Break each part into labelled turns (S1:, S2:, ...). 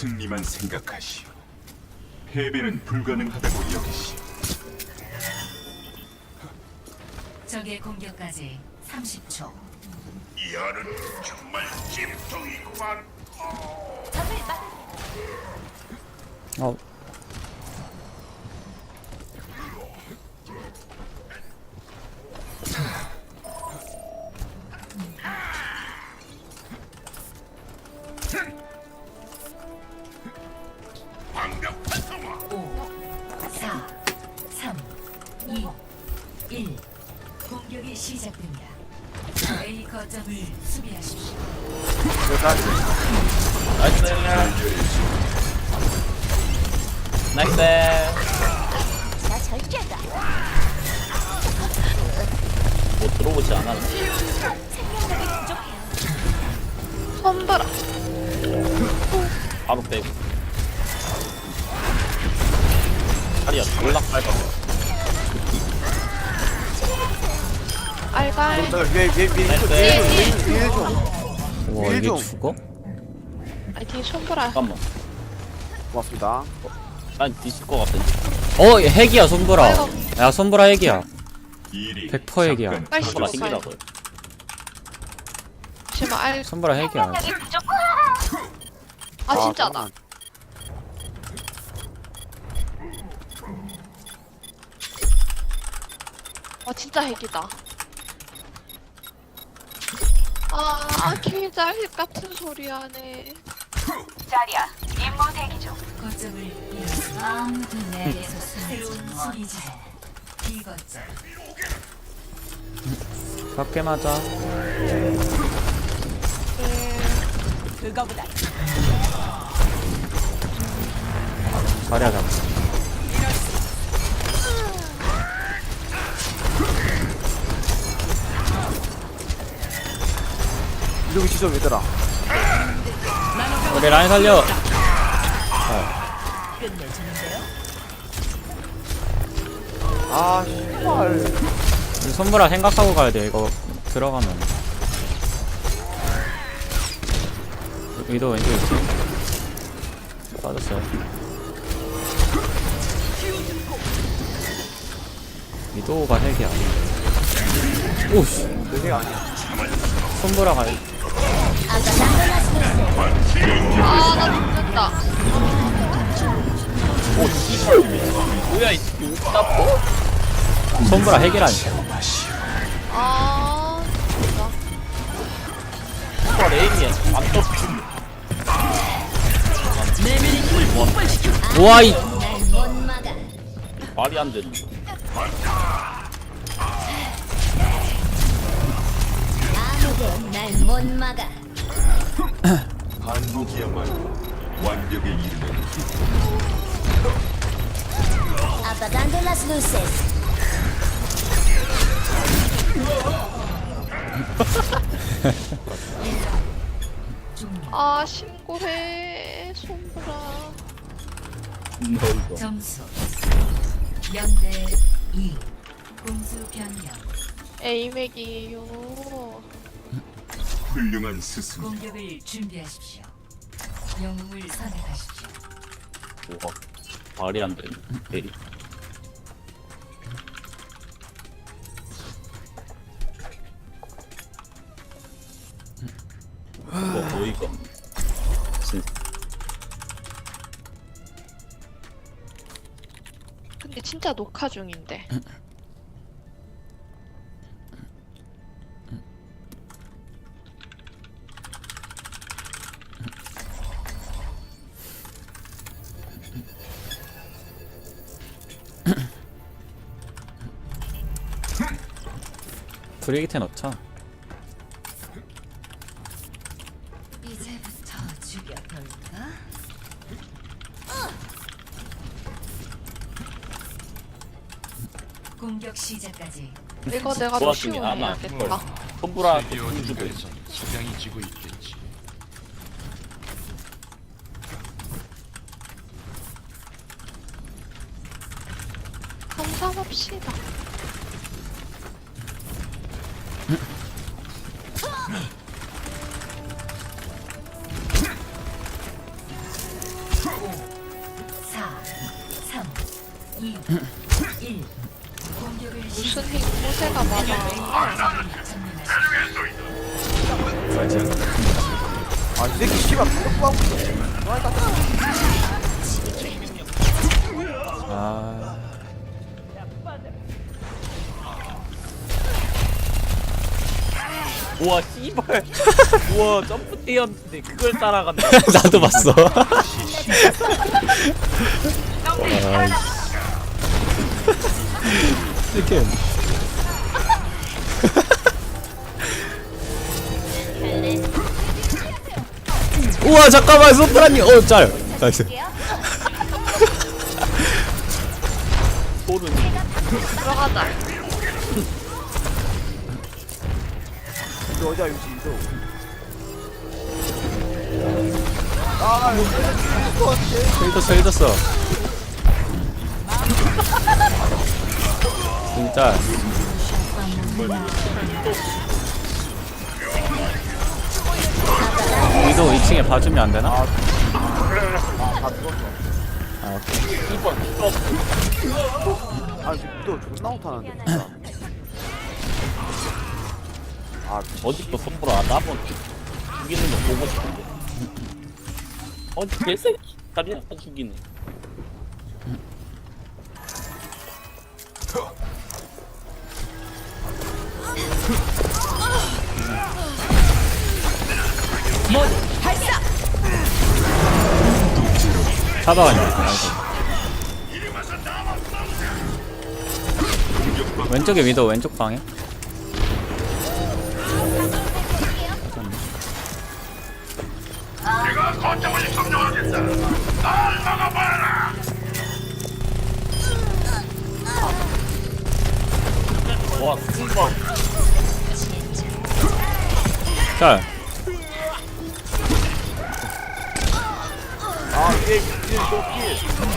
S1: 승리만 생각하시오. 패배는 불가능하다고 여기시오.
S2: 적의 공격까지 30초.
S1: 이 안은 정말 찜통이구만. 어완
S2: 거점을 수비하십시오.
S3: 나이스 나이스 뭐 들어보지 않았나?
S4: 손들어.
S3: 바로 빼고 다리야 졸라 빨가
S4: 알갈.
S5: 위에 위에 위에
S3: 나이스
S5: 위에 위에
S6: 좀와
S5: 위에
S6: 이게
S5: 좀.
S6: 죽어?
S4: 아니 뒤에 손보라.
S3: 잠깐만
S5: 고맙습니다.
S3: 난 뒤질 것 같은데
S6: 어 핵이야 손보라 야 손보라 핵이야
S1: 일이
S6: 100% 핵이야.
S1: 잠깐
S4: 빨리
S3: 뭐라
S4: 좀
S3: 힘이라고요
S4: 지금 알.
S6: 손보라 핵이야
S4: 아 진짜다.
S5: 잠깐만.
S4: 아 진짜 핵이다. 아 기잘 같은 소리 하네.
S2: 거점을 잃었습니다. 아무도 내게서 새로운 수비자. B 거점.
S6: 밖에 맞아 자리야 잡
S5: 이러고 지점 얘들아.
S6: 우리 라인 살려.
S5: 아 씨발.
S6: 이 손보라 생각하고 가야 돼 이거. 들어가면. 위도 왼쪽 있지? 빠졌어요. 위도가 핵이야. 오씨.
S5: 그게 아니야.
S6: 손보라 가
S4: 아나 죽는다.
S3: 오 씨발 뭐야 이 용따포
S6: 손보라 핵이라니까
S4: 아 진짜.
S3: 슈퍼 레인이야 안 떴어
S6: 우와 이
S3: 말이 안 되는
S7: 날못 막아.
S1: 반복이야말로 완벽에 이르는
S7: Apagando las luces.
S4: 아 신고해 손보라.
S3: 너
S2: 점수 0대 2. 공수 변경.
S4: 에이맥이에요.
S1: 훌륭한 스승.
S2: 공격을 준비하십시오. 영웅을 선택하십시오.
S3: 뭐가 말이 안 되는 대리 뭐 어이가 없네. 진짜
S4: 근데 진짜 녹화 중인데.
S6: 브레이트 넣자
S2: 이제부터 죽여볼까? 공격 시작까지
S4: 이거 내가 더 쉬운
S3: 아마
S4: 해야겠다.
S3: 손브라 주고 있어
S1: 시장이 지고 있겠지.
S4: 감상합시다. 아.
S3: 우와 씨발. 우와 점프 뛰었는데 그걸 따라간다
S6: 나도 봤어. 이렇게 우와 잠깐만 소프라님. 어 짤. 나이스
S5: 이거 어디야, 유지, 이거. 아, 이거
S6: 힐졌어 힐졌어 진짜 위도 2층에 봐주면 안 되나?
S5: 다 죽었어.
S6: 아 오케이
S5: 아, 또 존나 못하는데, 진짜. 아,
S3: 어디 또 손보라. 나 한번 죽이는 거 보고 싶은데. 어 개새끼. 다리 아파 죽이네.
S6: 잡아가냐 아이고. 왼쪽에 위도 왼쪽 방에 자
S5: 아, 이게, 이게 또 길.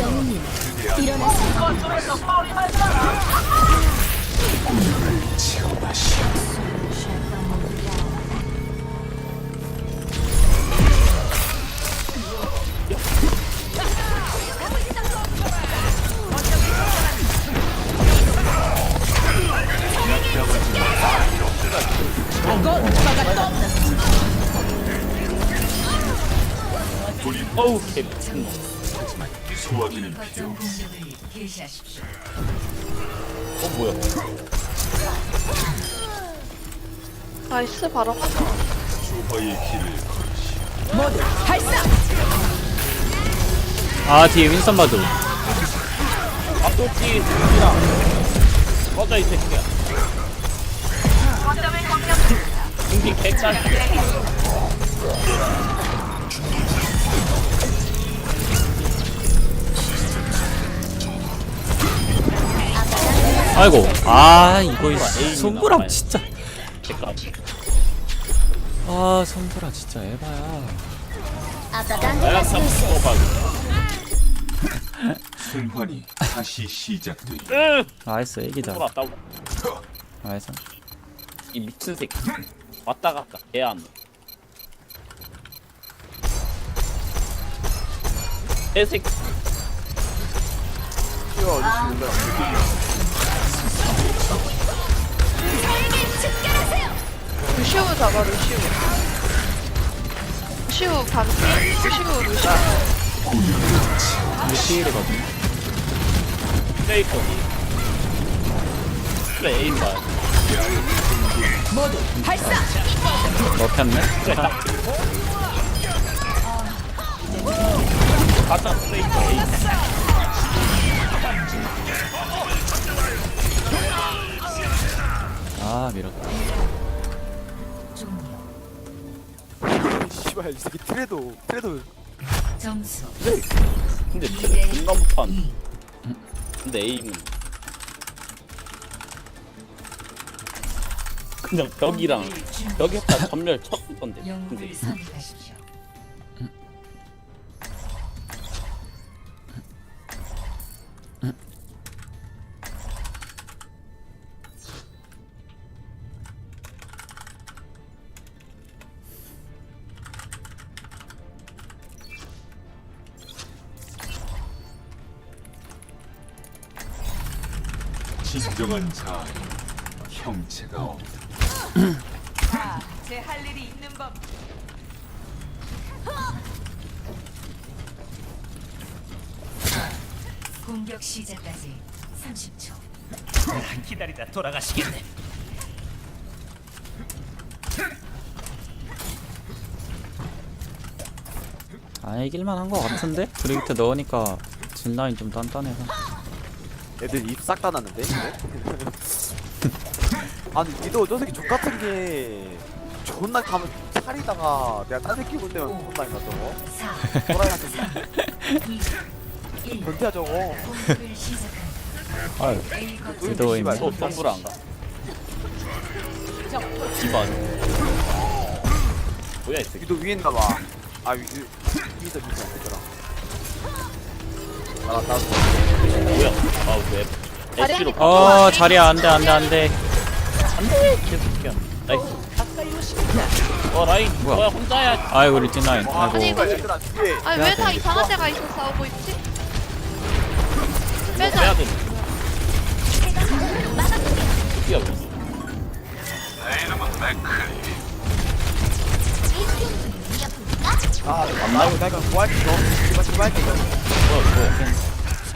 S7: 영웅님, 일어나세요.
S3: 어우 개 미친놈. 어 뭐야?
S4: 나이스 바로 가자.
S1: 주화의 길을
S6: 아 뒤에 윈선 봐도
S3: 앞도끼 죽이라 꺼져 이 새끼야. 중기 개짤
S6: 아이고. 아 이거
S3: 나와요.
S6: 진짜. 아 손보라 진짜 에바야.
S1: 순환이 다시
S3: 으
S6: 나이스
S3: 돌았다고
S6: 나이스.
S3: 이 미친 새끼. 왔다 갔다. 개안 개새끼
S4: 루시우 잡아 루시우. 루시우 반피. 루시우 루시우.
S6: 루시일이거든
S3: 페이커 그래 에임 봐
S6: 먹혔네
S3: 그래 딱 가자 페이커 에임
S6: 아 밀었다
S5: 씨발, 이 새끼 트레도, 트레도.
S2: 점수
S3: 근데 못한
S2: 이.
S3: 근데 에임은 그냥 벽이랑 벽에다 전멸 쳤던데 근데
S2: 영웅을 선택하십시오.
S1: 진정한 자 형체가 없다.
S2: 공격 시작까지 30초.
S8: 기다리다 돌아가시겠네.
S6: 아 이길만 한거 같은데? 브리기트 넣으니까 진라인 좀 단단해서
S5: 애들 입 싹 다 났는데? 아니 니도 저 새끼 족같은 게 존나 가면 차리다가 내가 딴 새끼 볼 때만 혼나니까 저거
S2: 4,
S5: 호랑이 같은 새끼
S2: 2, 1.
S5: 변태야 저거
S6: 위도우 있네
S3: 또 동굴 안 가. 집안. 뭐야 이 새끼.
S5: 니도 위에 있나봐 아 위, 위, 위에서 밑에 안 되더라 아, 나나
S3: 뭐야? 아 왜? 애쉬로
S6: 어 자리야 안돼 안돼 안돼
S3: 안돼 계속 그냥 나이스. 어 라인
S6: 뭐야?
S3: 뭐야 혼자야?
S6: 아이 우리 찐라인 아이고
S5: 얘들아 뒤에
S4: 아니 왜 다 이상한 데가 있어 싸우고 있지?
S3: 빼야
S4: 빼자
S3: 돼. 뛰어.
S5: 아나 이거 나 이거 구할게 이거 제발 제발 이거
S3: 뭐야?
S5: 살려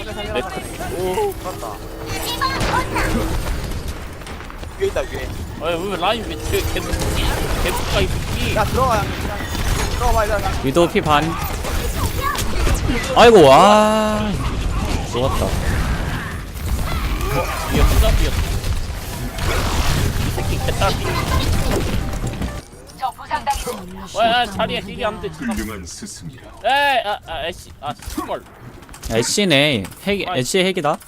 S5: 오 맞다 위에 있다 위에
S3: 아왜 라인 왜 뒤에 계속 계속 가 있기?
S5: 야 들어가 들어가 봐 얘들아
S6: 위도우 피반 아이고 와 좋았다
S3: 혼자 뛰었어. 이 새끼 개딸피. 와 자리에 힐이 안 돼.
S1: 훌륭한 스승이라.
S3: 에이 아아 애쉬 아 씨발.
S6: 애쉬네 핵 애쉬의 핵이다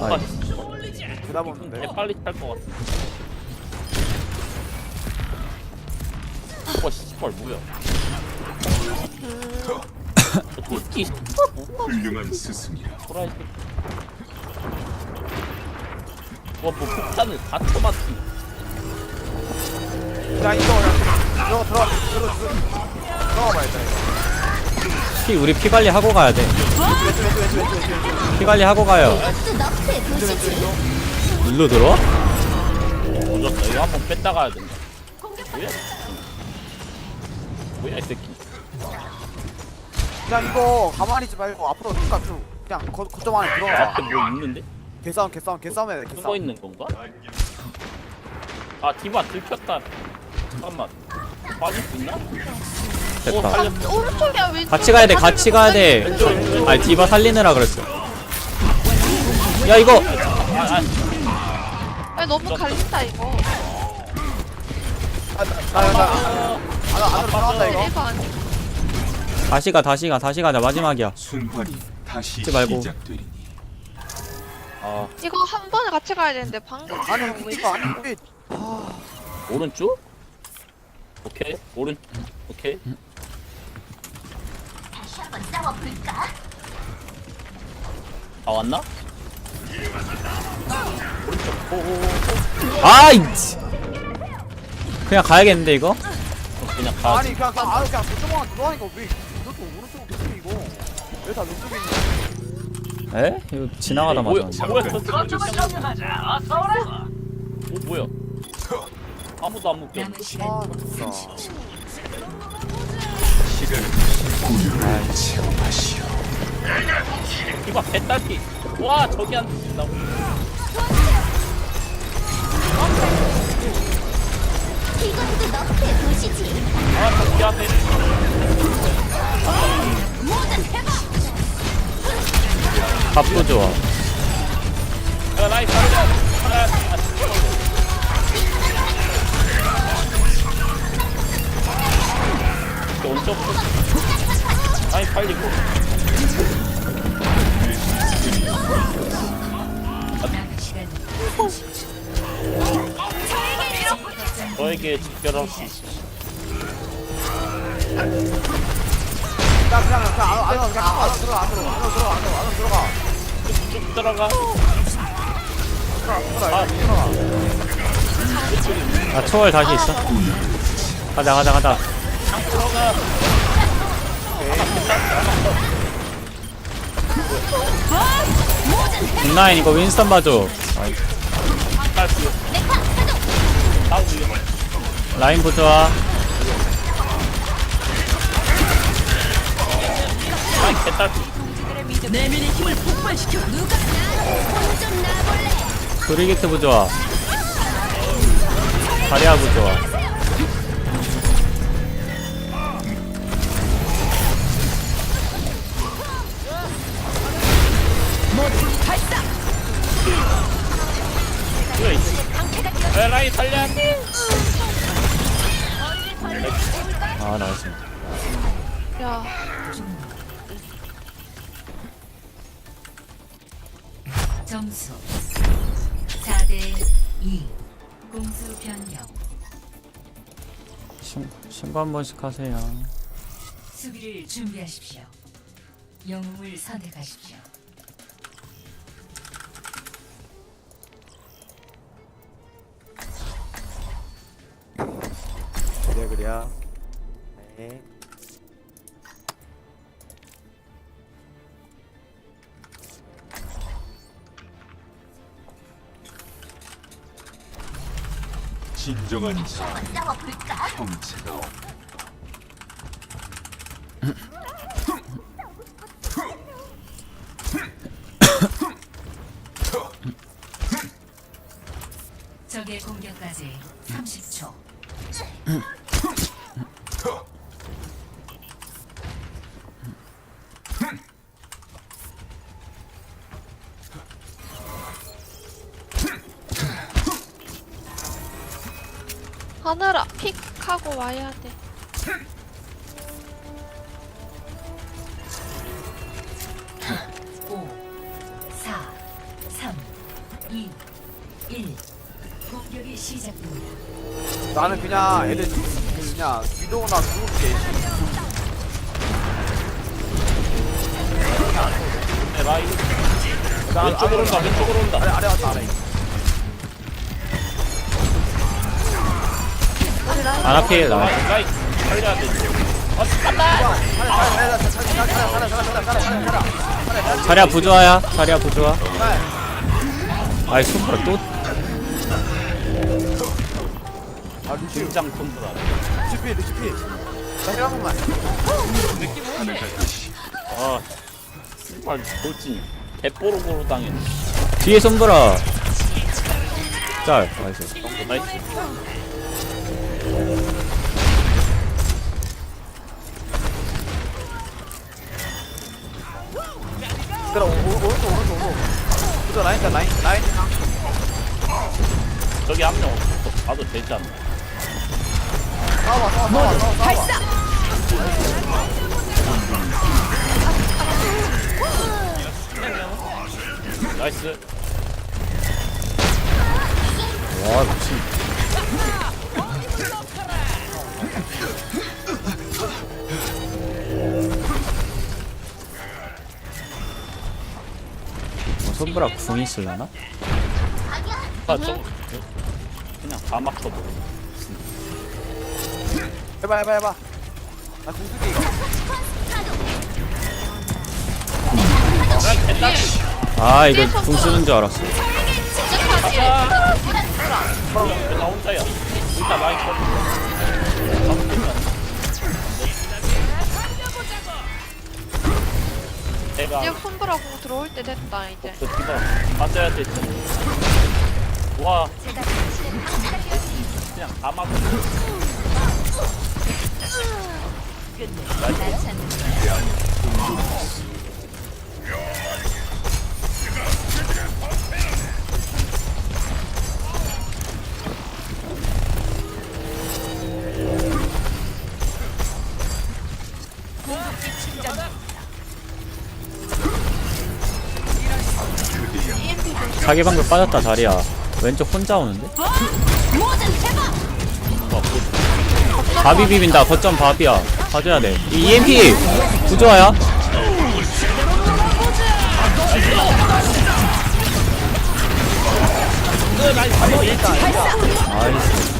S3: 아개 빨리 탈것 같아. 와 씨발 뭐야? 저 새끼
S1: 훌륭한 스승이라.
S3: 호라이 새끼. 와뭐 폭탄을 다 쳐맞지.
S5: 야 이거 그냥 들어가 들어가 들어가 들어가 들어가 봐 일단 이거
S6: 피 우리 피 관리 하고 가야 돼. 피 관리 하고 가요. 일로 들어와?
S3: 오졌다. 이거 한번 뺐다 가야 된다. 뭐야? 뭐야 이 새끼.
S5: 그냥 이거 가만히 있지 말고 앞으로 누가 좀 그냥 거, 거점 안에 들어가
S3: 앞에 뭐 있는데?
S5: 개싸움 개싸움 개싸움 해야 돼
S3: 숨어
S5: 개싸움
S3: 있는 건가? 아 디바 들켰다. 잠깐만. 빠질 수 있나? 오
S6: 됐다.
S3: 살렸어.
S4: 오른쪽이야 왼쪽
S6: 같이 가야 돼. 같이 가야 돼. 아니 디바 살리느라 그랬어. 야 이거
S3: 아, 아,
S4: 너무 갈린다 이거
S5: 나나나 안으로 들어간다 이거
S4: 아니
S6: 다시 가 다시 가 다시 가자 마지막이야.
S1: 순환이 다시
S6: 잊지 말고.
S1: 시작되리니.
S3: 아
S4: 이거 한 번에 같이 가야 되는데 방금
S5: 아니 이거 왜
S3: 오른쪽? 오케이 오른 오케이.
S7: 한번 싸워볼까?
S3: 다 왔나? 오오오
S6: 아이 그냥 가야겠는데 이거?
S3: 그냥 가.
S5: 아니 그냥 그냥 아유 그냥 안에 들어가니까 왜 이것도 오른쪽으로 계속 이거 왜 다 왼쪽에 있냐
S6: 에? 이거 지나가다
S3: 뭐야?
S6: 맞아.
S3: 뭐야? 저오 뭐야? 아무도 안 묶여.
S2: 남은 시간
S5: 아 진짜
S2: 30초.
S1: 시간은
S3: 디바 개딸피. 와 저기 안 된다고.
S7: 이것도 너프의 도시지
S3: 아 저기 앞에.
S6: 밥도 좋아.
S3: 야 라이 살려. 아, 아, 저 오른쪽. 아니 빨리 고.
S2: 남은 시간 30초.
S3: 너에게 집결할 수 있어.
S5: 야 그냥 안으로 그냥 안으로 들어가 안으로 안으로 들어가 안으로 안으로 들어가
S3: 쭉 들어가.
S5: 들어가 들어가
S6: 아 초월 다시 있어. 가자 가자 가자.
S3: 들어가.
S6: 뒷라인 이거 윈스턴 봐줘. 라인 보자
S3: 라인 개딸피
S6: 브리기트 부좋아 다리아 부좋아
S3: 라인 살려.
S6: 아 나이스.
S4: 야.
S2: 점수 4대 2 공수 변경.
S6: 신, 신고 한 번씩 하세요.
S2: 수비를 준비하십시오. 영웅을 선택하십시오
S5: 그래 네.
S1: 진정한 자
S7: 싸워볼까?
S1: 형체가 없
S2: 적의 공격까지 30초
S4: 하늘아 픽하고 와야 돼.
S2: 5 4 3 2 1 공격이 시작됩니다.
S5: 나는 그냥 애들 그냥 위도우나 누울게.
S3: 네, 라인 왼쪽으로 온다 왼쪽으로 온다.
S5: 아래 아래 왔다 아래
S6: 아나필
S3: 돼
S6: 자리야 부좋아야. 자리야 부좋아 아이 손가락 또.
S3: 긴장 손보라
S5: 루시피 루시피 나힐한 번만
S3: 아 정말 돌진 개뽀로고로 당했네
S6: 뒤에 손보라. 짤. 나이스
S3: 나이스
S5: 들어 오- 오- 오른쪽 오른쪽 오른쪽 그저 라인 다 라인 라인.
S3: 저기 한명 없어 봐도 되지 않나?
S5: 싸워 싸워 싸워 싸워 싸워
S3: 나이스.
S6: 와 미친 손보라 궁 있을라나?
S3: 아 저 그냥 다 맞춰도.
S5: 해봐 해봐 해봐. 나 공수기 이거.
S6: 아 이거 궁 쓰는 줄 알았어.
S3: 나 혼자야. 일단 라인 컷 내가
S4: 이제 손보라 공 들어올 때 됐다 이제.
S3: 그 디바 맞아야 되지 와. 그냥 다 맞고
S6: 자기 방금 빠졌다 자리야. 왼쪽 혼자 오는데? 바비 비빈다. 거점 바비야. 봐줘야 돼 이 EMP 부조화야? 아이스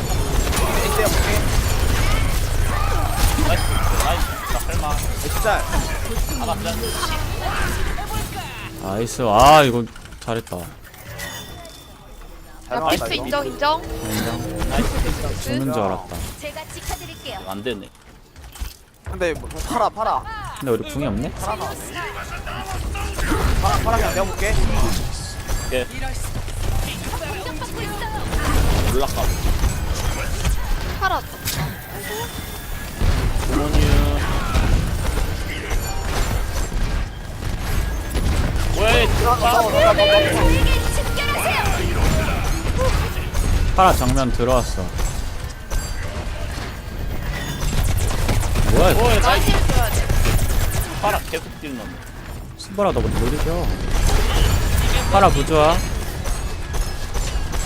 S3: 나이스
S6: 아 이거 잘했다.
S5: 잘
S4: 야
S5: 이거.
S4: 인정 인정?
S6: 죽는 줄 알았다.
S7: 제가 지켜드릴게요.
S3: 안 되네.
S5: 근데 뭐 팔아 팔아.
S6: 근데 우리 궁이 없네?
S5: 팔아 팔아. 팔아 그냥 내가 볼게.
S3: 올라가
S4: 팔았다
S3: 부모님 왜 들어가
S6: 파라 정면 들어왔어. 뭐야 이거?
S3: 뭐야 나
S4: 나힐 줘야 돼.
S3: 파라 계속 뛰는 놈
S6: 신바라 너무 느리죠. 파라 부조아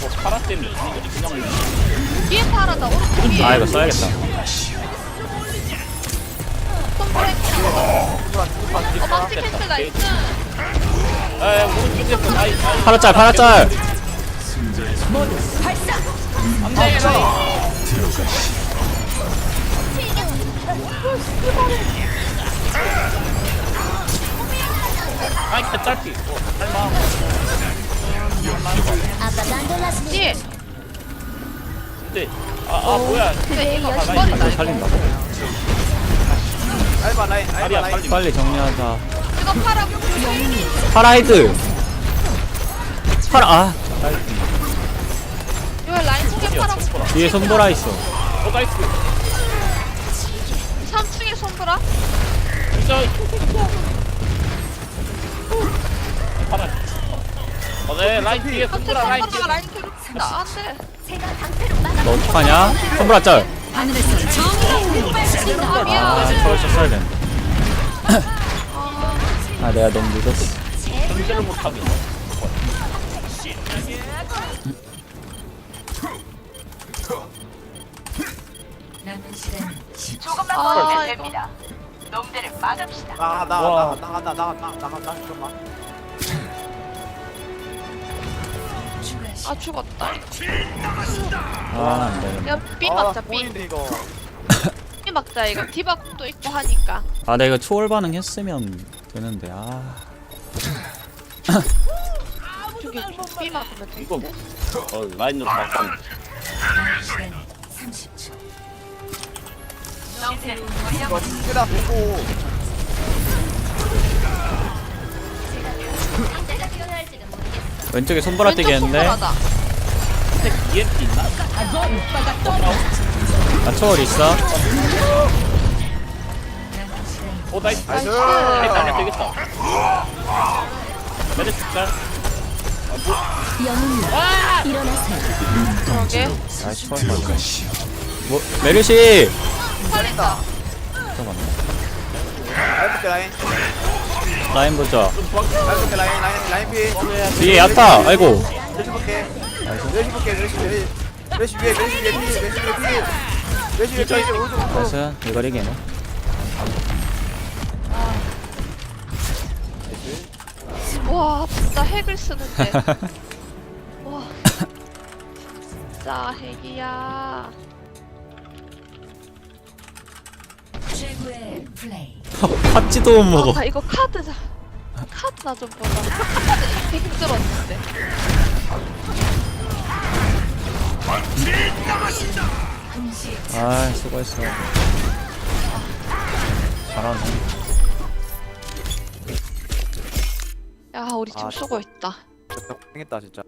S3: 뭐 파라 때문에 이거 그냥
S4: 뒤에 팔았다 오른쪽 뒤에.
S6: 아 이거 써야겠다.
S4: 어 망치 캔슬 나이스
S3: 에 오른쪽에서 나이 나이.
S6: 파라 짤 파라 짤
S3: 안돼 나이 아이 그 짧기 어 할마
S7: 아까 난돌라스니
S4: 뒤에
S3: 근데 아아 뭐야.
S4: 근데 이거
S3: 라인
S4: 머리
S6: 이걸 살린다고?
S5: 알바 라인 알바 라인
S3: 빨리
S6: 정리하자.
S4: 이거
S6: 파라 헤드. 파라 아 뒤에 손보라 있어.
S3: 어 나이스.
S4: 3층에 손보라?
S3: 진짜. 파라 어네 라인 뒤에 손보라 라인 뒤에.
S4: 라인 괴롭힌다. 안돼
S7: 제가 방패로 막아.
S6: 너 어떡하냐? 손보라 짤.
S2: 하늘에서 정의가
S4: 아
S6: 아, 저걸 썼어야 되는데. 아, 내가 너무 늦었어.
S2: 남은 시간 10초
S4: 아 이거
S5: 나가
S3: 와.
S5: 나가 나가 나가 나가 나가 나가 나가 잠깐만.
S2: 추가 시
S4: 아 죽었다.
S6: 아, 안 되네.
S4: 야B
S5: 아
S4: 막자
S5: 꼴인데 이거.
S4: 막자 디박도 있고 하니까.
S6: 아, 내가 초월 반응 했으면 되는데, 아.
S4: 저기 B 막으면 돼
S3: 이거 어 라인으로 바꿔.
S2: 남은 시간 30초
S5: 이거 진짜 보고.
S6: 왼쪽에 손보라
S4: 왼쪽
S6: 했는데,
S4: 손보라다
S3: EMP 있나?
S6: 나 초월 있어.
S3: 어 나이스
S5: 나이스
S3: 라인 따면 되겠다 진짜
S7: 일어나세요.
S4: 그러게
S6: 아. 뭐, 메르시!
S4: 살린다
S6: 잠깐만.
S5: 라인 볼게 라인
S6: 라인 보자.
S5: 라인 볼게 라인 라인 라인 피
S6: 뒤에 야타! 아이고.
S5: 레시 볼게 레시 볼게 레시 레시 레시 위에 레시 위에 피 레시 위에 피 레시 위에 피 오른쪽
S6: 나이스. 이걸 이기네.
S4: 와 진짜 핵을 쓰는데 와 진짜 핵이야
S6: 팥지도 못 먹어.
S4: 아 이거 카드 자 카드 나 좀 보자 되게 힘들었는데
S6: 아, 수고했어. 잘하네.
S4: 야 우리 지금
S5: 아,
S4: 수고했다
S5: 진짜 고생했다 진짜